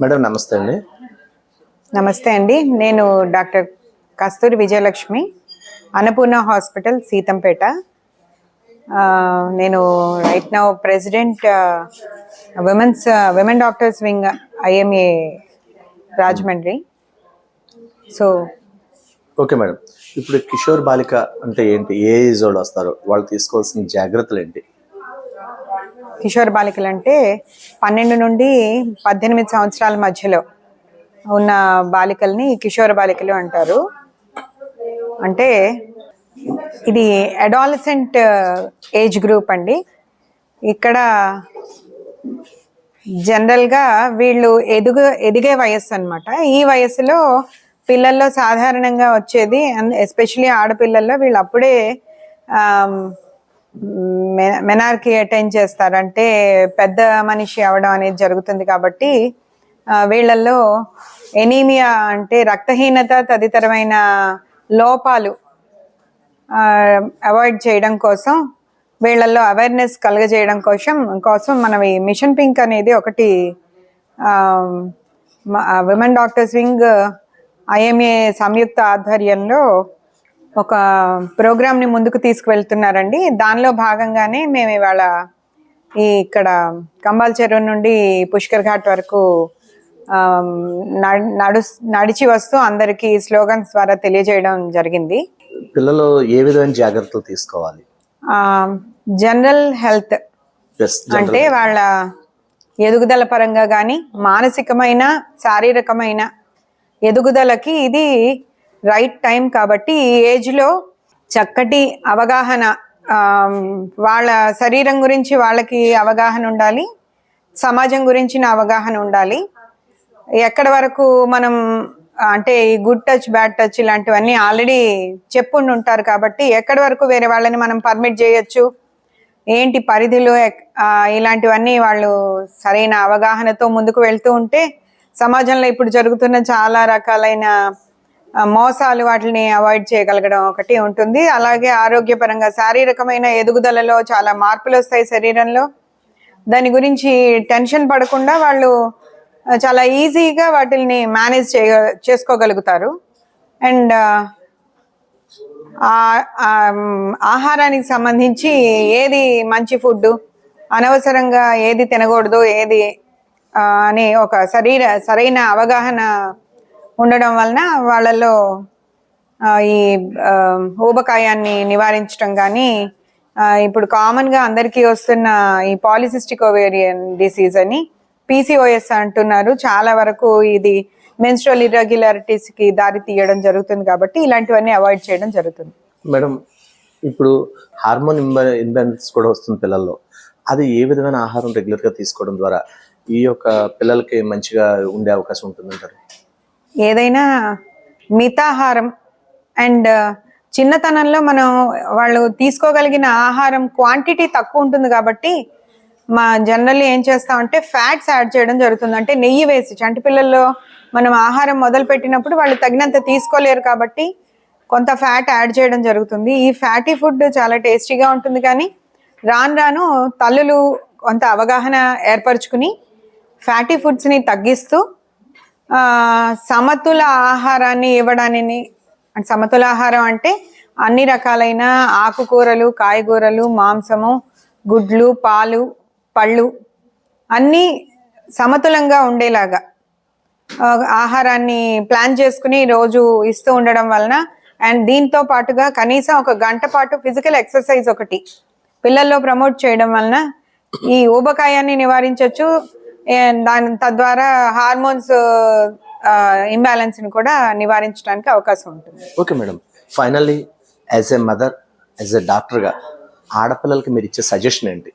Madam నమస్తే అండి. నమస్తే అండి. నేను డాక్టర్ కస్తూరి విజయలక్ష్మి అన్నపూర్ణ హాస్పిటల్ సీతంపేట. నేను right now president women's women doctors wing IMA Rajahmundry. So okay madam. ఇప్పుడు కిషోర్ బాలిక అంటే ఏంటి? ఏ ఏజ్ వాళ్ళు వస్తారు? వాళ్ళు తీసుకోవాల్సిన జాగ్రత్తలు ఏంటి? కిషోర్ బాలికలు అంటే పన్నెండు నుండి పద్దెనిమిది సంవత్సరాల మధ్యలో ఉన్న బాలికల్ని కిషోర బాలికలు అంటారు. అంటే ఇది అడాలసెంట్ uh, ఏజ్ గ్రూప్ అండి. ఇక్కడ జనరల్గా వీళ్ళు ఎదుగు ఎదిగే వయస్సు అనమాట ఈ వయసులో పిల్లల్లో సాధారణంగా వచ్చేది ఎస్పెషలీ ఆడపిల్లల్లో వీళ్ళు అప్పుడే um, మెనార్కి అటైన్ చేస్తారు అంటే పెద్ద మనిషి అవడం అనేది జరుగుతుంది కాబట్టి వీళ్ళల్లో ఎనీమియా అంటే రక్తహీనత తదితరమైన లోపాలు అవాయిడ్ చేయడం కోసం వీళ్ళల్లో అవేర్నెస్ కలుగజేయడం కోసం కోసం మనం ఈ మిషన్ పింక్ అనేది ఒకటి విమెన్ డాక్టర్స్ వింగ్ ఐఎంఏ సంయుక్త ఆధ్వర్యంలో ఒక ప్రోగ్రామ్ని ముందుకు తీసుకువెళ్తున్నారండి. దానిలో భాగంగానే మేము ఇవాళ ఈ ఇక్కడ కంబాల్ చెరువు నుండి పుష్కర్ ఘాట్ వరకు నడు నడు- నడిచి వస్తూ అందరికీ స్లోగన్స్ ద్వారా తెలియజేయడం జరిగింది. పిల్లలు ఏ విధమైన జాగ్రత్తలు తీసుకోవాలి? జనరల్ హెల్త్ అంటే వాళ్ళ ఎదుగుదల పరంగా కానీ మానసికమైన శారీరకమైన ఎదుగుదలకి ఇది రైట్ టైం కాబట్టి ఈ ఏజ్లో చక్కటి అవగాహన వాళ్ళ శరీరం గురించి వాళ్ళకి అవగాహన ఉండాలి సమాజం గురించిన అవగాహన ఉండాలి. ఎక్కడ వరకు మనం అంటే ఈ గుడ్ టచ్ బ్యాడ్ టచ్ ఇలాంటివన్నీ ఆల్రెడీ చెప్పుండి ఉంటారు కాబట్టి ఎక్కడి వరకు వేరే వాళ్ళని మనం పర్మిట్ చేయొచ్చు ఏంటి పరిధిలో ఎక్- ఇలాంటివన్నీ వాళ్ళు సరైన అవగాహనతో ముందుకు వెళ్తూ ఉంటే సమాజంలో ఇప్పుడు జరుగుతున్న చాలా రకాలైన మోసాలు వాటిని అవాయిడ్ చేయగలగడం ఒకటి ఉంటుంది. అలాగే ఆరోగ్యపరంగా శారీరకమైన ఎదుగుదలలో చాలా మార్పులు వస్తాయి శరీరంలో. దాని గురించి టెన్షన్ పడకుండా వాళ్ళు చాలా ఈజీగా వాటిని మేనేజ్ చేయ చేసుకోగలుగుతారు. అండ్ ఆహారానికి సంబంధించి ఏది మంచి ఫుడ్ అనవసరంగా ఏది తినకూడదు ఏది అని ఒక శరీర సరైన అవగాహన ఉండడం వలన వాళ్ళలో ఈ ఊబకాయాన్ని నివారించడం కానీ ఇప్పుడు కామన్గా అందరికీ వస్తున్న ఈ పాలిసిస్టిక్ ఓవేరియన్ డిసీజ్ అని పీసీఓఎస్ అంటున్నారు. చాలా వరకు ఇది మెన్స్ట్రల్ ఇర్రెగ్యులారిటీస్కి దారి తీయడం జరుగుతుంది కాబట్టి ఇలాంటివన్నీ అవాయిడ్ చేయడం జరుగుతుంది. మేడం ఇప్పుడు హార్మోన్ ఇంబ్యాలెన్స్ కూడా వస్తుంది పిల్లల్లో. అది ఏ విధమైన ఆహారం రెగ్యులర్గా తీసుకోవడం ద్వారా ఈ యొక్క పిల్లలకి మంచిగా ఉండే అవకాశం ఉంటుందంటారు? ఏదైనా మితాహారం అండ్ uh, చిన్నతనంలో మనం వాళ్ళు తీసుకోగలిగిన ఆహారం క్వాంటిటీ తక్కువ ఉంటుంది కాబట్టి మా జనరల్లీ ఏం చేస్తామంటే ఫ్యాట్స్ యాడ్ చేయడం జరుగుతుంది. అంటే నెయ్యి వేసి చంటి పిల్లల్లో మనం ఆహారం మొదలు పెట్టినప్పుడు వాళ్ళు తగినంత తీసుకోలేరు కాబట్టి కొంత ఫ్యాట్ యాడ్ చేయడం జరుగుతుంది. ఈ ఫ్యాటీ ఫుడ్ చాలా టేస్టీగా ఉంటుంది కానీ రాను రాను తల్లులు కొంత అవగాహన ఏర్పరచుకుని ఫ్యాటీ ఫుడ్స్ని తగ్గిస్తూ సమతుల ఆహారాన్ని ఇవ్వడాన్ని. అంటే సమతుల ఆహారం అంటే అన్ని రకాలైన ఆకుకూరలు కాయగూరలు మాంసము గుడ్లు పాలు పళ్ళు అన్నీ సమతులంగా ఉండేలాగా ఆహారాన్ని ప్లాన్ చేసుకుని రోజు ఇస్తూ ఉండడం వలన అండ్ దీంతో పాటుగా కనీసం ఒక గంట పాటు ఫిజికల్ ఎక్సర్సైజ్ ఒకటి పిల్లల్లో ప్రమోట్ చేయడం వలన ఈ ఊబకాయాన్ని నివారించవచ్చు దాని తద్వారా హార్మోన్స్ ఇంబ్యాలెన్స్ని కూడా నివారించడానికి అవకాశం ఉంటుంది. Okay madam finally as a mother as a డాక్టర్గా ఆడపిల్లలకి మీరు ఇచ్చే సజెషన్ ఏంటి?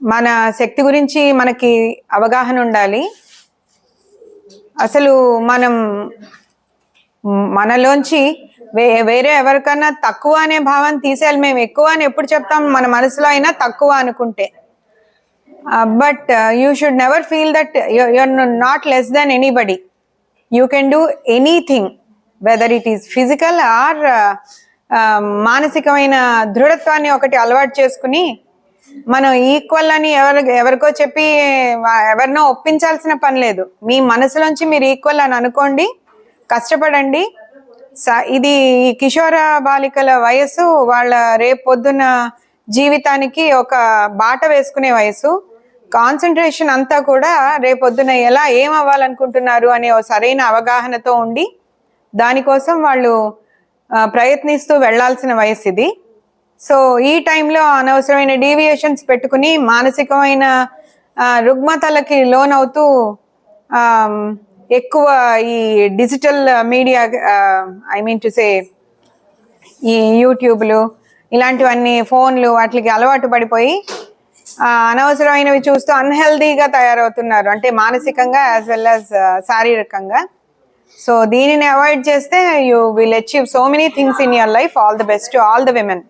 మన శక్తి గురించి మనకి అవగాహన ఉండాలి. అసలు మనం మనలోంచి వే వేరే ఎవరికన్నా తక్కువ అనే భావం తీసేయాలి. మేము ఎక్కువ అని ఎప్పుడు చెప్తాం? మన మనసులో అయినా తక్కువ అనుకుంటే. But you should never feel that you're not less than anybody you can do anything whether it is physical or మానసికమైన దృఢత్వాన్ని ఒకటి అలవాటు చేసుకుని మనం ఈక్వల్ అని ఎవరి ఎవరికో చెప్పి ఎవరినో ఒప్పించాల్సిన పని లేదు. మీ మనసులోంచి మీరు ఈక్వల్ అని అనుకోండి కష్టపడండి. స- ఇది ఈ కిషోర బాలికల వయసు వాళ్ళ రేపు పొద్దున్న జీవితానికి ఒక బాట వేసుకునే వయసు. కాన్సన్ట్రేషన్ అంతా కూడా రేపొద్దున ఎలా ఏం అవ్వాలనుకుంటున్నారు అనే ఓ సరైన అవగాహనతో ఉండి దానికోసం వాళ్ళు ప్రయత్నిస్తూ వెళ్ళాల్సిన వయసు ఇది సో ఈ టైంలో అనవసరమైన డీవియేషన్స్ పెట్టుకుని మానసికమైన రుగ్మతలకి లోనవుతూ ఎక్కువ ఈ digital media I mean to say ఈ యూట్యూబ్లు ఇలాంటివన్నీ ఫోన్లు వాటికి అలవాటు పడిపోయి అనవసరమైనవి చూస్తూ అన్హెల్దీగా తయారవుతున్నారు. అంటే మానసికంగా యాజ్ వెల్ యాజ్ శారీరకంగా. సో దీనిని అవాయిడ్ చేస్తే you will achieve so many things in your life all the best all the women